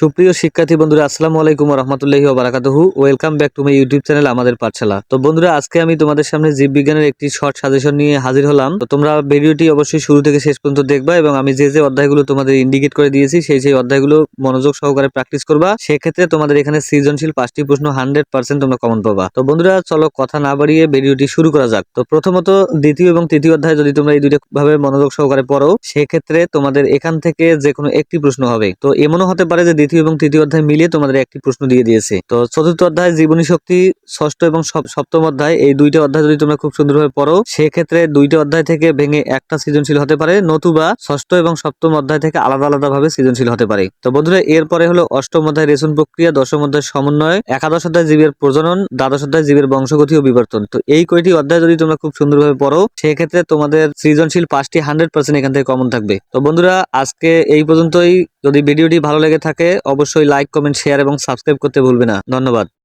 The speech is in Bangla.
সুপ্রিয় শিক্ষার্থী বন্ধুরা, আসসালামু আলাইকুম রহমতুল্লাহি বারাকাতুহু welcome back to my YouTube channel আমাদের পাঠশালা। তো বন্ধুরা, আজকে আমি তোমাদের সামনে জীববিজ্ঞানের একটি শর্ট সাজেশন নিয়ে হাজির হলাম। তো তোমরা ভিডিওটি অবশ্যই শুরু থেকে শেষ পর্যন্ত দেখবা এবং আমি যে যে অধ্যায়গুলো তোমাদের ইন্ডিকেট করে দিয়েছি, সেই সেই অধ্যায়গুলো মনোযোগ সহকারে প্র্যাকটিস করবা। সেক্ষেত্রে তোমাদের এখানে সৃজনশীল পাঁচটি প্রশ্ন হান্ড্রেড পার্সেন্ট তোমরা কমন পাবা। তো বন্ধুরা, চলো কথা না বাড়িয়ে ভিডিওটি শুরু করা যাক। তো প্রথমত, দ্বিতীয় এবং তৃতীয় অধ্যায় যদি তোমরা এই দুইটা ভাবে মনোযোগ সহকারে পড়ো, সেক্ষেত্রে তোমাদের এখান থেকে যে কোনো একটি প্রশ্ন হবে। তো এমনও হতে পারে যে দ্বিতীয় এবং তৃতীয় অধ্যায় মিলিয়ে তোমাদের একটি প্রশ্ন দিয়ে দিয়েছে। তো চতুর্থ অধ্যায়, জীবনী শক্তি, ষষ্ঠ এবং সপ- সপ্তম অধ্যায়, এই দুইটা অধ্যায় যদি তোমরা খুব সুন্দরভাবে পড়ো, সেক্ষেত্রে দুইটা অধ্যায় থেকে ভেঙে একটা সৃজনশীল হতে পারে, নতুবা ষষ্ঠ এবং সপ্তম অধ্যায় থেকে আলাদা আলাদা ভাবে সৃজনশীল হতে পারে। তো বন্ধুরা, এরপরে হলো অষ্টম অধ্যায় রেশন প্রক্রিয়া, দশম অধ্যায় সমন্বয়, একাদশ অধ্যায় জীবের প্রজনন, দ্বাদশ অধ্যায় জীবের বংশগতি ও বিবর্তন। তো এই কয়টি অধ্যায় যদি তোমরা খুব সুন্দরভাবে পড়ো, সেক্ষেত্রে তোমাদের সৃজনশীল পাঁচটি হান্ড্রেড পার্সেন্ট এখান থেকে কমন থাকবে। তো বন্ধুরা, আজকে এই পর্যন্তই। যদি ভিডিওটি ভালো লেগে থাকে, অবশ্যই লাইক কমেন্ট শেয়ার এবং সাবস্ক্রাইব করতে ভুলবে না। ধন্যবাদ।